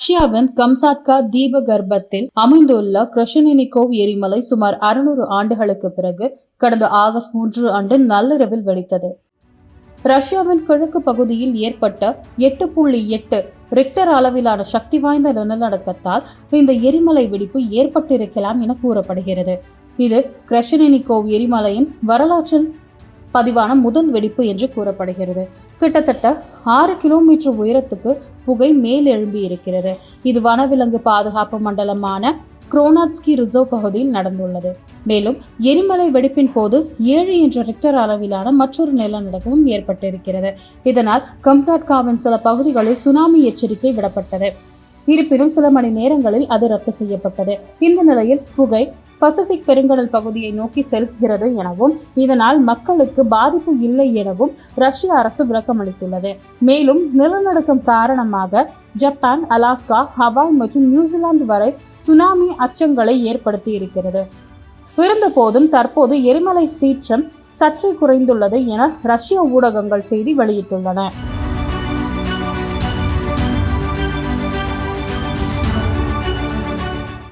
ரஷ்யாவின் கம்சாட்கா தீப கர்ப்பத்தில் அமைந்துள்ள கிரஷனினிகோவ் எரிமலை சுமார் அறுநூறு ஆண்டுகளுக்கு பிறகு கடந்த ஆகஸ்ட் மூன்று அன்று நள்ளிரவில் வெடித்தது. ரஷ்யாவின் கிழக்கு பகுதியில் ஏற்பட்ட எட்டு புள்ளி எட்டு ரிக்டர் அளவிலான சக்தி வாய்ந்த நிலநடுக்கத்தால் இந்த எரிமலை வெடிப்பு ஏற்பட்டிருக்கலாம் என கூறப்படுகிறது. இது கிரஷனினிகோவ் எரிமலையின் வரலாற்றில் பதிவான முதல் வெடிப்பு என்று கூறப்படுகிறது. கிட்டத்தட்ட ஆறு கிலோமீட்டர் உயரத்துக்கு புகை மேல் எழும்பி இருக்கிறது. இது வனவிலங்கு பாதுகாப்பு மண்டலமான குரோனாட்ஸ்கி ரிசர்வ் பகுதியில் நடந்துள்ளது. மேலும் எரிமலை வெடிப்பின் போது ஏழு என்ற ரிக்டர் அளவிலான மற்றொரு நிலநடுக்கமும் ஏற்பட்டிருக்கிறது. இதனால் கம்சாட்காவின் சில பகுதிகளில் சுனாமி எச்சரிக்கை விடப்பட்டது. இருப்பினும் சில மணி நேரங்களில் அது ரத்து செய்யப்பட்டது. இந்த நிலையில் புகை பசிபிக் பெருங்கடல் பகுதியை நோக்கி செல்கிறது எனவும் இதனால் மக்களுக்கு பாதிப்பு இல்லை எனவும் ரஷ்ய அரசு விளக்கமளித்துள்ளது. மேலும் நிலநடுக்கம் காரணமாக ஜப்பான் அலாஸ்கா ஹவாய் மற்றும் நியூசிலாந்து வரை சுனாமி அச்சங்களை ஏற்படுத்தி இருக்கிறது இருந்தபோதும் தற்போது எரிமலை சீற்றம் சற்றே குறைந்துள்ளது என ரஷ்ய ஊடகங்கள் செய்தி வெளியிட்டுள்ளன.